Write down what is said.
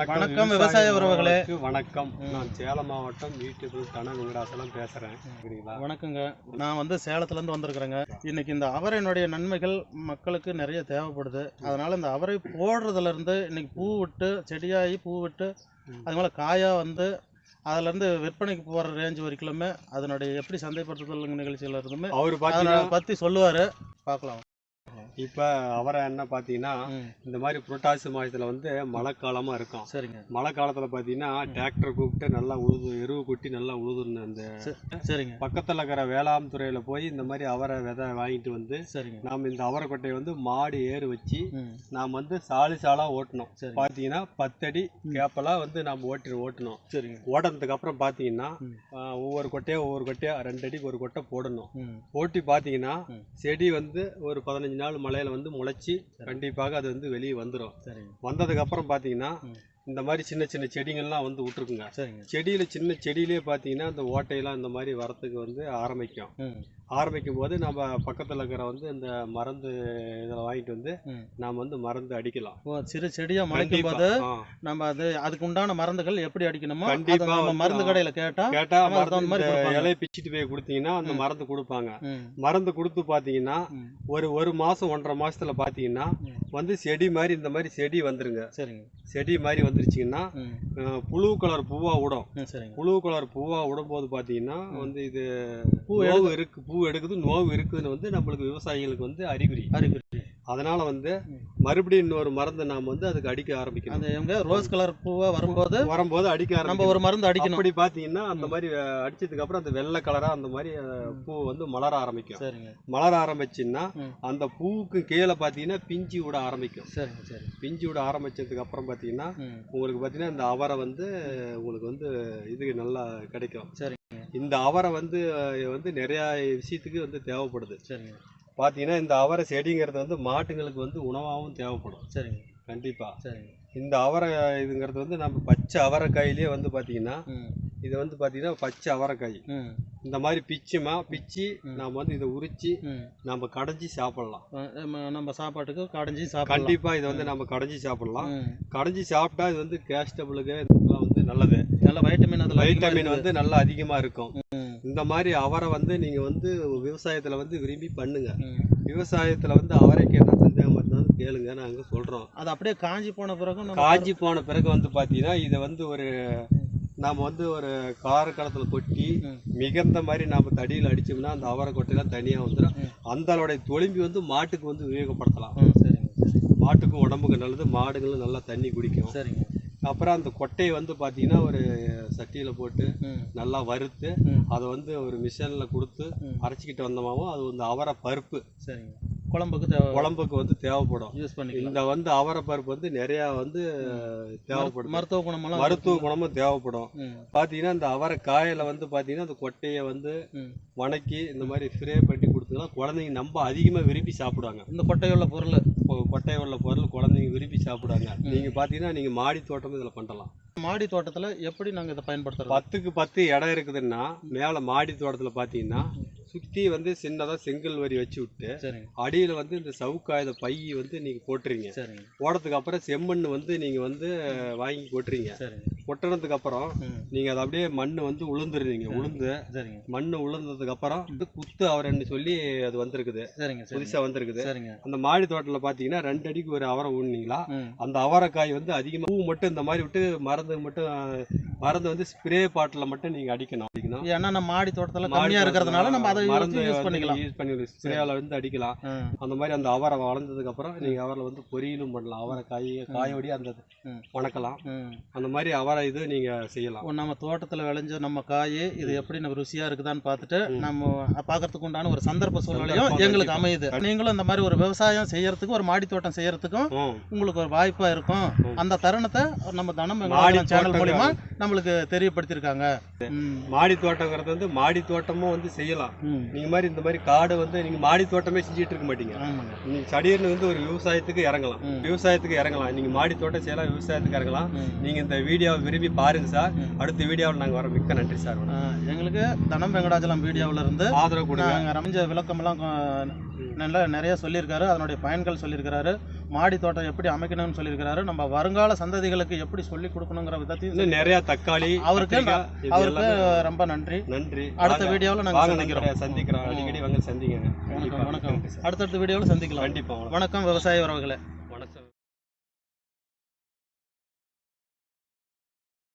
வணக்கம் விவசாய உறவுகளே. வணக்கம். நான் சேலம் மாவட்டம் யூடியூபில் தன வெங்கடாசலம் பேசுறேன். சரிங்களா வணக்கங்க. நான் வந்து சேலத்துலேருந்து வந்திருக்கிறேங்க. இன்னைக்கு இந்த அவரையினுடைய நன்மைகள் மக்களுக்கு நிறைய தேவைப்படுது. அதனால இந்த அவரை போடுறதுல இருந்து இன்னைக்கு பூ விட்டு செடியாகி பூ விட்டு அது மேலே காயாக வந்து அதுலேருந்து விற்பனைக்கு போகிற ரேஞ்ச் வரைக்குமே அதனுடைய எப்படி சந்தைப்படுத்துதல் நிகழ்ச்சியில் இருந்துமே அவர் பற்றி சொல்லுவார். பார்க்கலாம். இப்போ அவரை என்ன பார்த்தீங்கன்னா இந்த மாதிரி புரட்டாசி மாதத்தில் வந்து மழை காலமாக இருக்கும். சரிங்க. மழை காலத்தில் பார்த்தீங்கன்னா டிராக்டர் கூப்பிட்டு நல்லா உழுது எருவு கொட்டி நல்லா உழுதுன்னு அந்த சரிங்க. பக்கத்தில் இருக்கிற வேளாண் துறையில் போய் இந்த மாதிரி அவரை விதை வாங்கிட்டு வந்து சரிங்க. நாம் இந்த அவரை கொட்டையை வந்து மாடு ஏறு வச்சு நாம் வந்து சாலி சாலாக ஓட்டணும். சரி. பார்த்தீங்கன்னா பத்தடி கேப்பெல்லாம் வந்து நாம் ஓட்டி ஓட்டணும். சரிங்க. ஓடுறதுக்கு அப்புறம் பார்த்தீங்கன்னா ஒவ்வொரு கொட்டையா ஒவ்வொரு கொட்டையா ரெண்டு அடிக்கு ஒரு கொட்டை போடணும். ம். போட்டி பார்த்தீங்கன்னா. செடி வந்து ஒரு பதினஞ்சு நாள் மழையில வந்து முளைச்சி கண்டிப்பாக அது வந்து வெளியே வந்துடும் சரிங்க. வந்ததுக்கு அப்புறம் பார்த்தீங்கன்னா. இந்த மாதிரி சின்ன சின்ன செடிங்கள்லாம் வந்து விட்டுருக்குங்க. சரிங்க. செடியில சின்ன செடியிலே பார்த்தீங்கன்னா இந்த ஓட்டையெல்லாம் இந்த மாதிரி வரத்துக்கு வந்து ஆரம்பிக்கும். ஆரம்பிக்கும் போது நம்ம பக்கத்தில் இருக்கிற வந்து இந்த மருந்து இதில் வாங்கிட்டு வந்து நாம் வந்து மருந்து அடிக்கலாம். சிறு செடியாக முளைக்கும் போது. நம்ம அது அதுக்கு உண்டான மருந்துகள் எப்படி அடிக்கணுமோ அதை கண்டிப்பா நம்ம வந்து, மருந்து. கடையில கேட்டா கேட்டா நம்ம அதுக்கு மருந்து. இலையை பிச்சுட்டு போய் கொடுத்தீங்கன்னா அந்த. மருந்து கொடுப்பாங்க. மருந்து கொடுத்து பார்த்தீங்கன்னா ஒரு ஒரு மாசம் ஒன்றரை மாசத்துல பார்த்தீங்கன்னா. வந்து செடி மாதிரி இந்த மாதிரி செடி வந்துருங்க. சரிங்க. செடி மாதிரி வந்துருச்சுங்கன்னா புழு கலர் பூவா விடும். புழு கலர் பூவா விடும்போது பார்த்தீங்கன்னா வந்து இது பூ இருக்கு பூ எடுக்குது நோவு இருக்குதுன்னு வந்து நம்மளுக்கு விவசாயிகளுக்கு வந்து அறிகுறி. அறிகுறி. அதனால வந்து. மறுபடியும் இன்னொரு மருந்து நாம வந்து அதுக்கு அடிக்க ஆரம்பிக்கணும். அந்த இவங்க ரோஸ் கலர் பூவா வரும்போது வரும்போது அடிக்க நம்ம ஒரு மருந்து அடிக்கணும். அப்படி பார்த்தீங்கன்னா அந்த மாதிரி அடிச்சதுக்கு அப்புறம் அந்த வெள்ளை கலரா அந்த மாதிரி பூ வந்து மலர ஆரம்பிக்கும். சரிங்க. மலர ஆரம்பிச்சுன்னா. அந்த பூவுக்கு கீழே பார்த்தீங்கன்னா பிஞ்சு விட ஆரம்பிக்கும். சரிங்க சரி பிஞ்சு விட ஆரம்பிச்சதுக்கு அப்புறம் பார்த்தீங்கன்னா உங்களுக்கு பார்த்தீங்கன்னா இந்த அவரை வந்து உங்களுக்கு வந்து இது நல்லா கிடைக்கும். சரிங்க. இந்த அவரை வந்து வந்து நிறையா விஷயத்துக்கு வந்து தேவைப்படுது. சரிங்க. பார்த்தீங்கன்னா இந்த அவரை செடிங்கிறது வந்து மாட்டுங்களுக்கு வந்து உணவாகவும் தேவைப்படும். சரிங்க. கண்டிப்பாக சரிங்க. இந்த அவரை இதுங்கிறது வந்து நம்ம பச்சை அவரைக்காயிலே வந்து பார்த்தீங்கன்னா இது வந்து பார்த்தீங்கன்னா பச்சை அவரைக்காய். இந்த மாதிரி பிச்சுமா பிச்சு. நாம் வந்து இதை உரிச்சு நம்ம கடைஞ்சி சாப்பிடலாம். நம்ம- சாப்பாட்டுக்கு கடைஞ்சி சாப்பிடலாம். கண்டிப்பாக இதை வந்து நம்ம கடைஞ்சி சாப்பிடலாம். கடைஞ்சி சாப்பிட்டா இது வந்து கேஸ்டபிளுக்கு இதெல்லாம் வந்து நல்லது. நல்ல வைட்டமின் அதில் வைட்டமின் வந்து நல்லா அதிகமாக இருக்கும். இந்த மாதிரி அவரை வந்து நீங்கள் வந்து விவசாயத்தில் வந்து விரும்பி பண்ணுங்க. விவசாயத்தில் வந்து அவரைக்கு என்ன சந்தேகம் இருந்தாலும் கேளுங்க நாங்கள் சொல்கிறோம் அது அப்படியே காஞ்சி போன பிறகு காஞ்சி போன பிறகு வந்து பார்த்தீங்கன்னா இதை வந்து ஒரு நாம் வந்து ஒரு காரக்கலத்தில் கொட்டி. மிகுந்த மாதிரி நாம் தடியில் அடிச்சோம்னா அந்த அவரை கொட்டையெல்லாம் தனியாக வந்துடும். அந்தளோடைய தொலிம்பி வந்து மாட்டுக்கு வந்து உபயோகப்படுத்தலாம். மாட்டுக்கும் உடம்புக்கு நல்லது மாடுகளும் நல்லா தண்ணி குடிக்கும். சரிங்க. அப்புறம் அந்த கொட்டையை வந்து பார்த்தீங்கன்னா ஒரு சட்டியில் போட்டு நல்லா வறுத்து அதை வந்து ஒரு மிஷினில் கொடுத்து. அரைச்சிக்கிட்டு வந்தோமாவும் அது வந்து அவரை பருப்பு. சரிங்க. குழம்புக்கு தேவை. குழம்புக்கு வந்து தேவைப்படும். யூஸ் பண்ணிக்கலாம். இந்த வந்து அவரை பருப்பு வந்து நிறையா வந்து தேவைப்படும் மருத்துவ குணமெல்லாம் மருத்துவ குணமும் தேவைப்படும். பார்த்தீங்கன்னா இந்த அவரை காயில் வந்து பார்த்தீங்கன்னா அந்த கொட்டையை வந்து வணக்கி இந்த மாதிரி ஸ்ப்ரே பண்ணி கொடுத்தீங்கன்னா குழந்தைங்க நம்ம அதிகமாக விரும்பி சாப்பிடுவாங்க. இந்த கொட்டையுள்ள பொருள். இப்போ கொட்டை உள்ள பொருள் குழந்தைங்க விரும்பி சாப்பிடுவாங்க. நீங்கள் பார்த்தீங்கன்னா நீங்கள் மாடி தோட்டமும் இதில் பண்ணலாம். மாடி தோட்டத்துல எப்படி நாங்க இதை பயன்படுத்துறோம் பத்துக்கு பத்து இடம் இருக்குதுன்னா மேலே மாடி தோட்டத்தில் பார்த்தீங்கன்னா சுற்றி வந்து சின்னதாக செங்கல் வரி வச்சு விட்டு அடியில் வந்து இந்த சவுக்காயுத பை வந்து நீங்கள் போட்டுறீங்க சரிங்க. போடுறதுக்கு அப்புறம் செம்மண் வந்து நீங்கள் வந்து வாங்கி கொட்டுறீங்க. சரிங்க. கொட்டினதுக்கு அப்புறம் நீங்கள் அதை அப்படியே மண் வந்து உளுந்துருவீங்க உளுந்து. சரிங்க. மண் உளுந்ததுக்கு அப்புறம் வந்து குத்து அவரைன்னு சொல்லி அது வந்திருக்குது. புதுசாக வந்திருக்குது. சரிங்க. அந்த மாடி தோட்டத்தில் பார்த்தீங்கன்னா ரெண்டு அடிக்கு ஒரு அவரை ஊனிங்களா அந்த அவரைக்காய் வந்து அதிகமாக பூ மட்டும் இந்த மாதிரி விட்டு மருந்து மட்டும் மருந்து வந்து ஸ்ப்ரே பாட்டில் மட்டும் நீங்கள் அடிக்கணும். அடிக்கணும் ஏன்னா நம்ம மாடி தோட்டத்துல கம்மியா இருக்கிறதுனால நம்ம அதை மருந்து யூஸ் பண்ணிக்கலாம். யூஸ் பண்ணி ஸ்ப்ரேயால் வந்து அடிக்கலாம். அந்த மாதிரி அந்த அவரை வளர்ந்ததுக்கு அப்புறம் நீங்கள் அவரில் வந்து பொரியலும் பண்ணலாம். அவரை காய் காயோடி அந்த. வணக்கலாம். அந்த மாதிரி அவரை இது நீங்கள் செய்யலாம். நம்ம தோட்டத்துல விளைஞ்ச நம்ம காய் இது எப்படி நம்ம ருசியா இருக்குதான்னு பார்த்துட்டு நம்ம பார்க்கறதுக்கு உண்டான ஒரு சந்தர்ப்ப சூழ்நிலையும் எங்களுக்கு. அமையுது. நீங்களும் இந்த மாதிரி ஒரு விவசாயம் செய்யறதுக்கும் ஒரு மாடி தோட்டம் செய்யறதுக்கும் உங்களுக்கு ஒரு வாய்ப்பா இருக்கும். அந்த தருணத்தை நம்ம தனம் சேனல். மூலியமா நம்மளுக்கு தெரியப்படுத்தியிருக்காங்க. மாடி தோட்டங்கிறது வந்து மாடி தோட்டமும் வந்து செய்யலாம். நீங்க மாதிரி இந்த மாதிரி காடு வந்து நீங்க மாடி தோட்டமே செஞ்சுட்டு இருக்க மாட்டீங்க. நீங்க சடியர்னு வந்து ஒரு விவசாயத்துக்கு இறங்கலாம். விவசாயத்துக்கு இறங்கலாம். நீங்க மாடி தோட்டம் செய்யலாம் விவசாயத்துக்கு இறங்கலாம். நீங்க இந்த வீடியோவை விரும்பி பாருங்க சார். அடுத்த வீடியோவில் நாங்க வர மிக்க நன்றி சார். எங்களுக்கு தனம் வெங்கடாச்சலம் வீடியோவில் இருந்து ஆதரவு கொடுங்க. ரமிஞ்ச விளக்கமெல்லாம் நல்லா நிறைய சொல்லியிருக்காரு அதனுடைய பயன்கள் சொல்லியிருக்கிறாரு மாடி தோட்டம் எப்படி அமைக்கணும்னு சொல்லியிருக்கிறாரு நம்ம வருங்கால சந்ததிகளுக்கு எப்படி சொல்லி கொடுக்கணுங்கிற விதத்தையும் நிறைய தக்காளி அவருக்கு அவருக்கு ரொம்ப நன்றி. நன்றி. அடுத்த. வீடியோவில் நாங்கள் சந்திக்கிறோம். சந்திக்கிறோம். அடிக்கடி வாங்க சந்திங்க. வணக்கம் வணக்கம். அடுத்தடுத்த வீடியோவில் சந்திக்கலாம். கண்டிப்பா வணக்கம் விவசாய உறவுகளே.